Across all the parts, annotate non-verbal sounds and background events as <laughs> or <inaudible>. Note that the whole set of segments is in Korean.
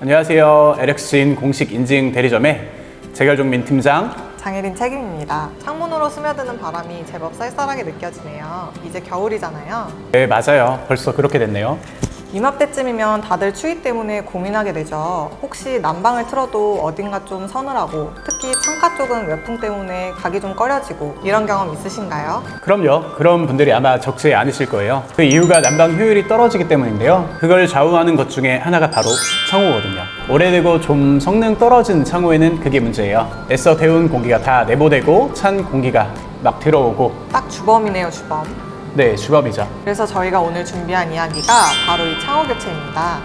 안녕하세요. LX인 공식 인증 대리점의 재결종민 팀장. 장혜린 책임입니다. 창문으로 스며드는 바람이 제법 쌀쌀하게 느껴지네요. 이제 겨울이잖아요. 네, 맞아요. 벌써 그렇게 됐네요. 이맘때쯤이면 다들 추위 때문에 고민하게 되죠. 혹시 난방을 틀어도 어딘가 좀 서늘하고 특히 창가 쪽은 외풍 때문에 가기 좀 꺼려지고 이런 경험 있으신가요? 그럼요. 그런 분들이 아마 적지 않으실 거예요. 그 이유가 난방 효율이 떨어지기 때문인데요. 그걸 좌우하는 것 중에 하나가 바로 창호거든요. 오래되고 좀 성능 떨어진 창호에는 그게 문제예요. 애써 데운 공기가 다 내보내고 찬 공기가 막 들어오고 딱 주범이네요, 주범. 네, 주범이죠. 그래서 저희가 오늘 준비한 이야기가 바로 이 창호 교체입니다.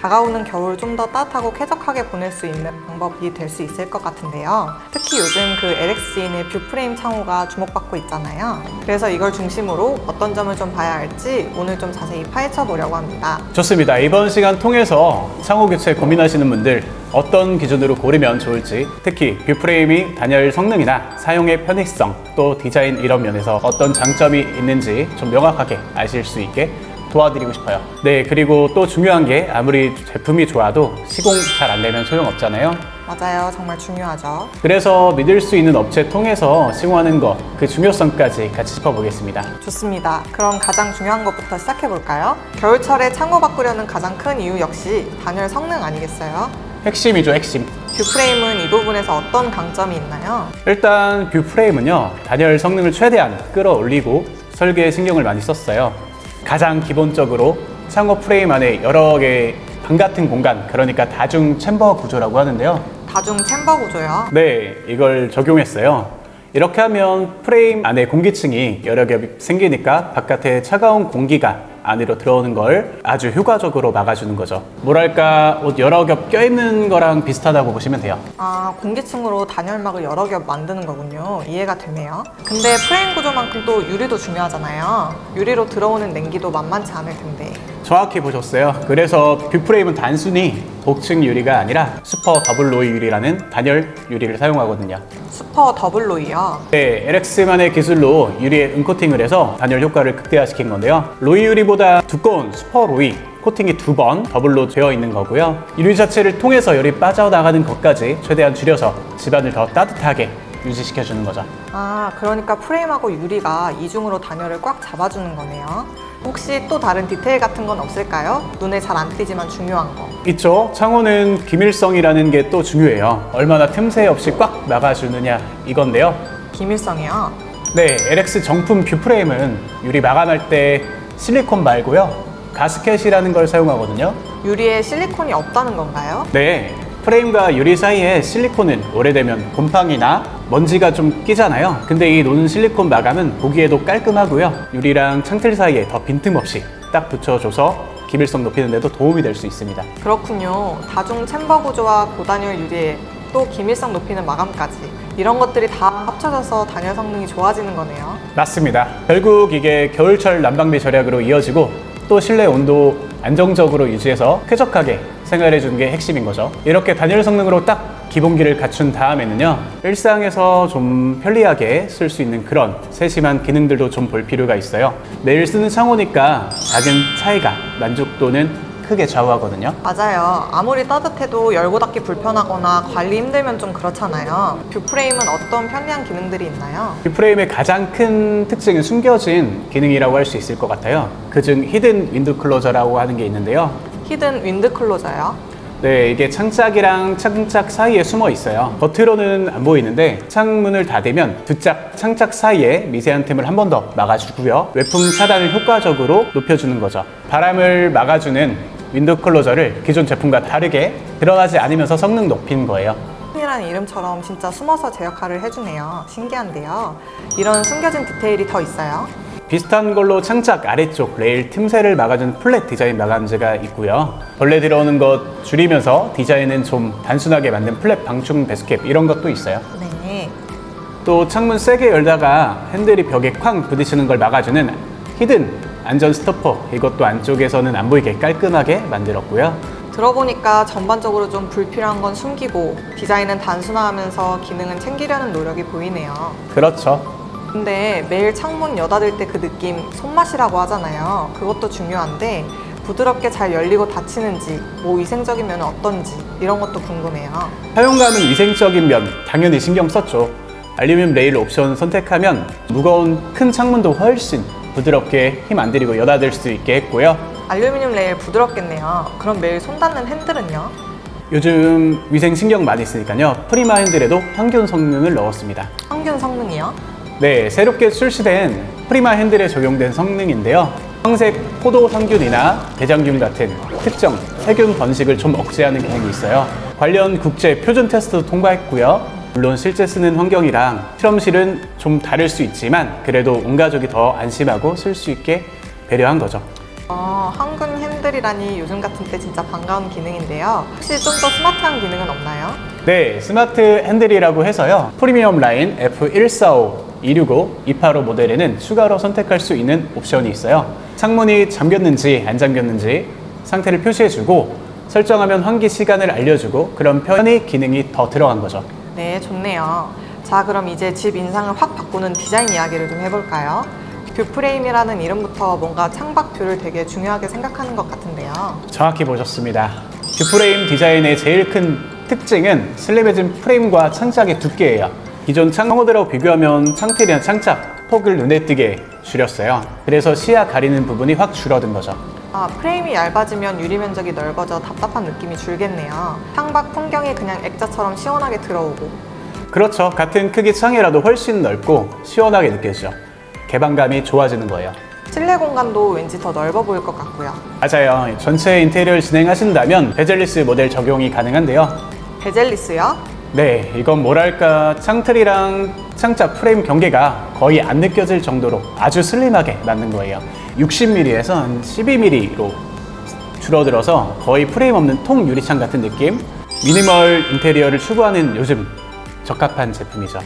다가오는 겨울 좀 더 따뜻하고 쾌적하게 보낼 수 있는 방법이 될 수 있을 것 같은데요. 특히 요즘 그 LX인의 뷰프레임 창호가 주목받고 있잖아요. 그래서 이걸 중심으로 어떤 점을 좀 봐야 할지 오늘 좀 자세히 파헤쳐 보려고 합니다. 좋습니다. 이번 시간 통해서 창호 교체 고민하시는 분들 어떤 기준으로 고르면 좋을지 특히 뷰프레임이 단열 성능이나 사용의 편의성 또 디자인 이런 면에서 어떤 장점이 있는지 좀 명확하게 아실 수 있게 도와드리고 싶어요. 네, 그리고 또 중요한 게 아무리 제품이 좋아도 시공 잘 안 되면 소용없잖아요. 맞아요. 정말 중요하죠. 그래서 믿을 수 있는 업체 통해서 시공하는 거그 중요성까지 같이 짚어보겠습니다. 좋습니다. 그럼 가장 중요한 것부터 시작해 볼까요? 겨울철에 창호 바꾸려는 가장 큰 이유 역시 단열 성능 아니겠어요? 핵심이죠, 핵심. 뷰프레임은 이 부분에서 어떤 강점이 있나요? 일단 뷰프레임은요 단열 성능을 최대한 끌어올리고 설계에 신경을 많이 썼어요 가장 기본적으로 창호 프레임 안에 여러 개의 방 같은 공간 그러니까 다중 챔버 구조라고 하는데요 다중 챔버 구조요. 네 이걸 적용했어요 이렇게 하면 프레임 안에 공기층이 여러 겹이 생기니까 바깥에 차가운 공기가 안으로 들어오는 걸 아주 효과적으로 막아주는 거죠 뭐랄까 옷 여러 겹 껴있는 거랑 비슷하다고 보시면 돼요 아, 공기층으로 단열막을 여러 겹 만드는 거군요. 이해가 되네요. 근데 프레임 구조만큼 또 유리도 중요하잖아요. 유리로 들어오는 냉기도 만만치 않을 텐데. 정확히 보셨어요. 그래서 뷰프레임은 단순히 복층 유리가 아니라 슈퍼 더블 로이 유리라는 단열 유리를 사용하거든요. 슈퍼 더블 로이요. 네, LX만의 기술로 유리에 은코팅을 해서 단열 효과를 극대화시킨 건데요. 로이 유리보다 두꺼운 슈퍼 로이 코팅이 두 번 더블로 되어 있는 거고요. 유리 자체를 통해서 열이 빠져나가는 것까지 최대한 줄여서 집안을 더 따뜻하게 유지시켜주는 거죠. 아, 그러니까 프레임하고 유리가 이중으로 단열을 꽉 잡아주는 거네요. 혹시 또 다른 디테일 같은 건 없을까요? 눈에 잘 안 띄지만 중요한 거. 있죠. 창호는 기밀성이라는 게 또 중요해요. 얼마나 틈새 없이 꽉 막아주느냐 이건데요. 기밀성이요. 네, LX 정품 뷰프레임은 유리 마감할 때 실리콘 말고요. 가스켓이라는 걸 사용하거든요. 유리에 실리콘이 없다는 건가요? 네, 프레임과 유리 사이에 실리콘은 오래되면 곰팡이나 먼지가 좀 끼잖아요. 근데 이 노는 실리콘 마감은 보기에도 깔끔하고요. 유리랑 창틀 사이에 더 빈틈없이 딱 붙여줘서 기밀성 높이는 데도 도움이 될 수 있습니다. 그렇군요. 다중 챔버 구조와 고단열 유리에 또 기밀성 높이는 마감까지 이런 것들이 다 합쳐져서 단열 성능이 좋아지는 거네요. 맞습니다. 결국 이게 겨울철 난방비 절약으로 이어지고 또 실내 온도 안정적으로 유지해서 쾌적하게 생활해 주는 게 핵심인 거죠. 이렇게 단열 성능으로 딱 기본기를 갖춘 다음에는요. 일상에서 좀 편리하게 쓸 수 있는 그런 세심한 기능들도 좀 볼 필요가 있어요. 매일 쓰는 창호니까 작은 차이가 만족도는 크게 좌우하거든요. 맞아요. 아무리 따뜻해도 열고 닫기 불편하거나 관리 힘들면 좀 그렇잖아요. 뷰프레임은 어떤 편리한 기능들이 있나요? 이 프레임의 가장 큰 특징은 숨겨진 기능이라고 할 수 있을 것 같아요. 그중 히든 윈드 클로저라고 하는 게 있는데요. 히든 윈드 클로저요. 네, 이게 창짝이랑 창짝 사이에 숨어 있어요. 겉으로는 안 보이는데 창문을 닫으면 두 짝 창짝 사이에 미세한 틈을 한 번 더 막아주고요. 외풍 차단을 효과적으로 높여주는 거죠. 바람을 막아주는 윈도 클로저를 기존 제품과 다르게 들어가지 않으면서 성능 높인 거예요. 이라는 이름처럼 진짜 숨어서 제 역할을 해주네요. 신기한데요. 이런 숨겨진 디테일이 더 있어요. 비슷한 걸로 창짝 아래쪽 레일 틈새를 막아주는 플랫 디자인 마감재가 있고요. 벌레 들어오는 것 줄이면서 디자인은 좀 단순하게 만든 플랫 방충 베스캡 이런 것도 있어요. 네. 또 창문 세게 열다가 핸들이 벽에 쾅 부딪히는 걸 막아주는 히든 안전 스토퍼 이것도 안쪽에서는 안 보이게 깔끔하게 만들었고요. 들어보니까 전반적으로 좀 불필요한 건 숨기고 디자인은 단순화하면서 기능은 챙기려는 노력이 보이네요. 그렇죠. 근데 매일 창문 여닫을 때 그 느낌 손맛이라고 하잖아요. 그것도 중요한데 부드럽게 잘 열리고 닫히는지, 뭐 위생적이면 어떤지 이런 것도 궁금해요. 사용감은 위생적인 면 당연히 신경 썼죠. 알루미늄 레일 옵션 선택하면 무거운 큰 창문도 훨씬 부드럽게 힘 안 들이고 여닫을 수 있게 했고요. 알루미늄 레일 부드럽겠네요. 그럼 매일 손 닿는 핸들은요? 요즘 위생 신경 많이 쓰니까요. 프리마 핸들에도 향균 성능을 넣었습니다. 항균 성능이요? 네, 새롭게 출시된 프리마 핸들에 적용된 성능인데요. 황색 포도 상균이나 대장균 같은 특정 세균 번식을 좀 억제하는 기능이 있어요. 관련 국제 표준 테스트도 통과했고요. 물론 실제 쓰는 환경이랑 실험실은 좀 다를 수 있지만 그래도 온 가족이 더 안심하고 쓸 수 있게 배려한 거죠. 어, 항균 핸들이라니 요즘 같은 때 진짜 반가운 기능인데요. 혹시 좀 더 스마트한 기능은 없나요? 네, 스마트 핸들이라고 해서요. 프리미엄 라인 F145, 265, 285 모델에는 추가로 선택할 수 있는 옵션이 있어요. 창문이 잠겼는지 안 잠겼는지 상태를 표시해주고 설정하면 환기 시간을 알려주고 그런 편의 기능이 더 들어간 거죠. 네, 좋네요. 자, 그럼 이제 집 인상을 확 바꾸는 디자인 이야기를 좀 해볼까요? 뷰프레임이라는 이름부터 뭔가 창밖 뷰를 되게 중요하게 생각하는 것 같은데요. 정확히 보셨습니다. 뷰프레임 디자인의 제일 큰 특징은 슬림해진 프레임과 창작의 두께예요. 기존 창호들하고 비교하면 창틀이나 창작 폭을 눈에 띄게 줄였어요. 그래서 시야 가리는 부분이 확 줄어든 거죠. 아, 프레임이 얇아지면 유리 면적이 넓어져 답답한 느낌이 줄겠네요. 창밖 풍경이 그냥 액자처럼 시원하게 들어오고. 그렇죠. 같은 크기 창이라도 훨씬 넓고 시원하게 느껴지죠. 개방감이 좋아지는 거예요. 실내 공간도 왠지 더 넓어 보일 것 같고요. 맞아요. 전체 인테리어를 진행하신다면 베젤리스 모델 적용이 가능한데요. 베젤리스요? 네, 이건 뭐랄까 창틀이랑 창자 프레임 경계가 거의 안 느껴질 정도로 아주 슬림하게 만든 거예요. 60mm에서 한 12mm로 줄어들어서 거의 프레임 없는 통 유리창 같은 느낌. 미니멀 인테리어를 추구하는 요즘 적합한 제품이죠.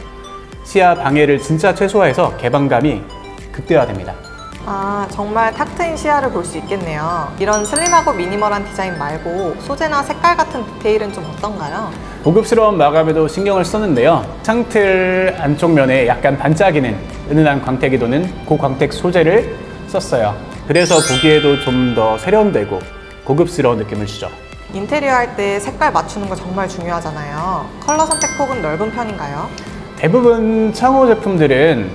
시야 방해를 진짜 최소화해서 개방감이 극대화됩니다. 아, 정말 탁 트인 시야를 볼 수 있겠네요. 이런 슬림하고 미니멀한 디자인 말고 소재나 색깔 같은 디테일은 좀 어떤가요? 고급스러운 마감에도 신경을 썼는데요. 창틀 안쪽 면에 약간 반짝이는 은은한 광택이 도는 고광택 소재를 썼어요. 그래서 보기에도 좀 더 세련되고 고급스러운 느낌을 주죠. 인테리어 할 때 색깔 맞추는 거 정말 중요하잖아요. 컬러 선택 폭은 넓은 편인가요? 대부분 창호 제품들은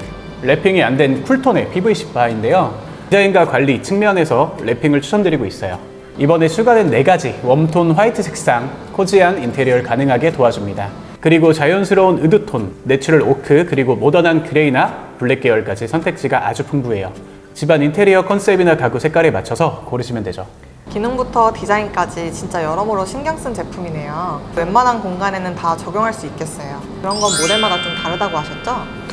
랩핑이 안 된 쿨톤의 PVC 바인데요. 디자인과 관리 측면에서 랩핑을 추천드리고 있어요. 이번에 추가된 네 가지 웜톤 화이트 색상, 코지한 인테리어를 가능하게 도와줍니다. 그리고 자연스러운 으드톤, 내추럴 오크, 그리고 모던한 그레이나 블랙 계열까지 선택지가 아주 풍부해요. 집안 인테리어 컨셉이나 가구 색깔에 맞춰서 고르시면 되죠. 기능부터 디자인까지 진짜 여러모로 신경 쓴 제품이네요. 웬만한 공간에는 다 적용할 수 있겠어요. 그런 건 모델마다 좀 다르다고 하셨죠?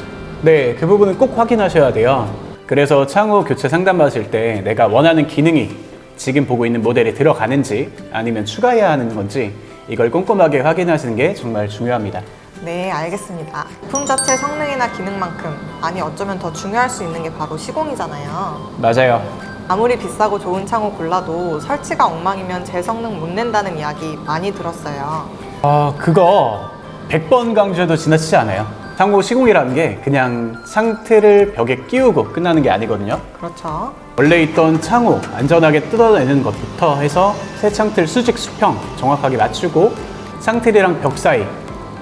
네, 그 부분은 꼭 확인하셔야 돼요. 그래서 창호 교체 상담 받으실 때 내가 원하는 기능이 지금 보고 있는 모델에 들어가는지 아니면 추가해야 하는 건지 이걸 꼼꼼하게 확인하시는 게 정말 중요합니다. 네, 알겠습니다. 제품 자체 성능이나 기능만큼 아니 어쩌면 더 중요할 수 있는 게 바로 시공이잖아요. 맞아요. 아무리 비싸고 좋은 창호 골라도 설치가 엉망이면 제 성능 못 낸다는 이야기 많이 들었어요. 아, 그거 100번 강조해도 지나치지 않아요. 창호 시공이라는 게 그냥 창틀을 벽에 끼우고 끝나는 게 아니거든요. 그렇죠. 원래 있던 창호 안전하게 뜯어내는 것부터 해서 새 창틀 수직 수평 정확하게 맞추고 창틀이랑 벽 사이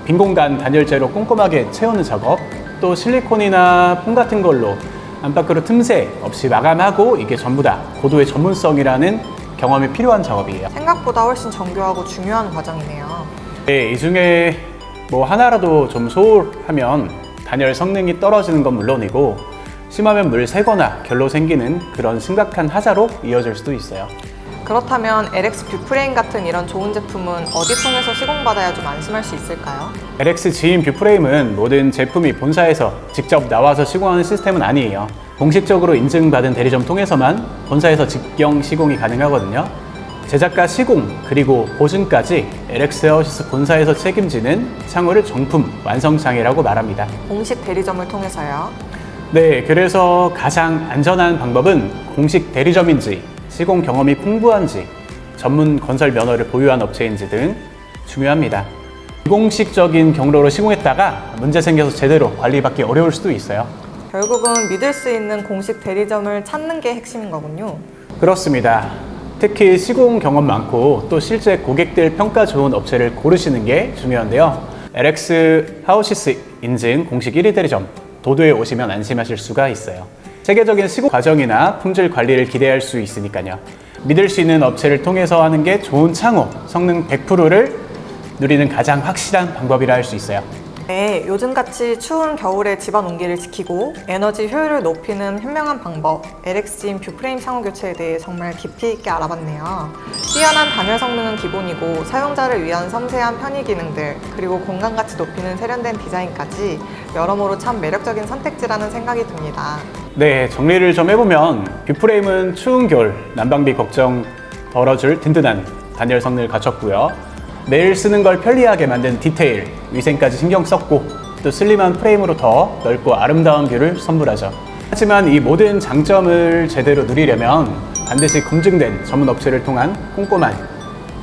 빈 공간 단열재로 꼼꼼하게 채우는 작업 또 실리콘이나 폼 같은 걸로 안팎으로 틈새 없이 마감하고 이게 전부 다 고도의 전문성이라는 경험이 필요한 작업이에요. 생각보다 훨씬 정교하고 중요한 과정이네요. 네, 이 중에 뭐 하나라도 좀 소홀하면 단열 성능이 떨어지는 건 물론이고 심하면 물 새거나 결로 생기는 그런 심각한 하자로 이어질 수도 있어요. 그렇다면 LX 뷰프레임 같은 이런 좋은 제품은 어디 통해서 시공받아야 좀 안심할 수 있을까요? LX 지인 뷰프레임은 모든 제품이 본사에서 직접 나와서 시공하는 시스템은 아니에요. 공식적으로 인증받은 대리점 통해서만 본사에서 직경 시공이 가능하거든요. 제작과 시공 그리고 보증까지 LX 헤어시스 본사에서 책임지는 창호를 정품 완성창이라고 말합니다. 공식 대리점을 통해서요. 네, 그래서 가장 안전한 방법은 공식 대리점인지 시공 경험이 풍부한지 전문 건설 면허를 보유한 업체인지 등 중요합니다. 비공식적인 경로로 시공했다가 문제 생겨서 제대로 관리받기 어려울 수도 있어요. 결국은 믿을 수 있는 공식 대리점을 찾는 게 핵심인 거군요. 그렇습니다. 특히 시공 경험 많고 또 실제 고객들 평가 좋은 업체를 고르시는 게 중요한데요. LX 하우시스 인증 공식 1위 대리점 도도에 오시면 안심하실 수가 있어요. 세계적인 시공 과정이나 품질 관리를 기대할 수 있으니까요. 믿을 수 있는 업체를 통해서 하는 게 좋은 창호, 성능 100%를 누리는 가장 확실한 방법이라 할 수 있어요. 네, 요즘같이 추운 겨울에 집안 온기를 지키고 에너지 효율을 높이는 현명한 방법, LX인 뷰프레임 창호 교체에 대해 정말 깊이 있게 알아봤네요. 뛰어난 단열 성능은 기본이고 사용자를 위한 섬세한 편의 기능들, 그리고 공간 가치 높이는 세련된 디자인까지 여러모로 참 매력적인 선택지라는 생각이 듭니다. 네, 정리를 좀 해보면 뷰프레임은 추운 겨울 난방비 걱정 덜어줄 든든한 단열 성능을 갖췄고요. 매일 쓰는 걸 편리하게 만든 디테일, 위생까지 신경 썼고 또 슬림한 프레임으로 더 넓고 아름다운 뷰를 선물하죠. 하지만 이 모든 장점을 제대로 누리려면 반드시 검증된 전문 업체를 통한 꼼꼼한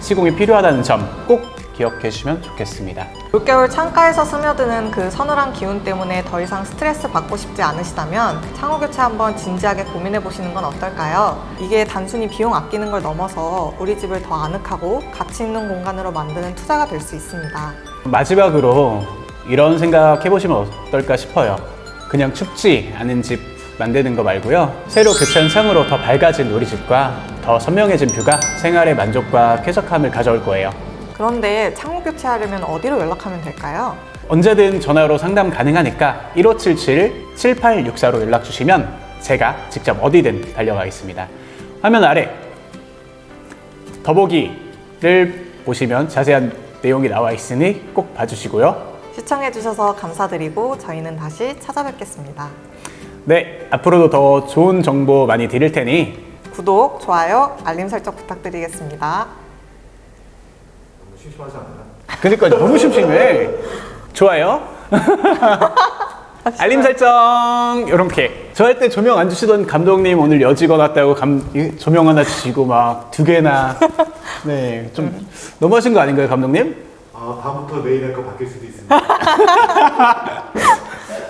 시공이 필요하다는 점 꼭 기억해 주시면 좋겠습니다. 올겨울 창가에서 스며드는 그 서늘한 기운 때문에 더 이상 스트레스 받고 싶지 않으시다면 창호 교체 한번 진지하게 고민해 보시는 건 어떨까요? 이게 단순히 비용 아끼는 걸 넘어서 우리 집을 더 아늑하고 가치 있는 공간으로 만드는 투자가 될 수 있습니다. 마지막으로 이런 생각 해보시면 어떨까 싶어요. 그냥 춥지 않은 집 만드는 거 말고요. 새로 교체한 창으로 더 밝아진 우리 집과 더 선명해진 뷰가 생활의 만족과 쾌적함을 가져올 거예요. 그런데 창호 교체하려면 어디로 연락하면 될까요? 언제든 전화로 상담 가능하니까 1577-7864로 연락 주시면 제가 직접 어디든 달려가겠습니다. 화면 아래 더보기를 보시면 자세한 내용이 나와 있으니 꼭 봐주시고요. 시청해 주셔서 감사드리고 저희는 다시 찾아뵙겠습니다. 네, 앞으로도 더 좋은 정보 많이 드릴 테니 구독, 좋아요, 알림 설정 부탁드리겠습니다. 심심하지 않나요? 그러니까 너무 심심해. 좋아요. <laughs> 알림 설정 이렇게 저 할 때 조명 안 주시던 감독님 오늘 여직원 왔다고 감, 이 조명 하나 주시고 막 두 개나 <laughs> 네 좀 너무하신 거 아닌가요 감독님? 아 다음부터 메일 할거 바뀔 수도 있습니다. <laughs>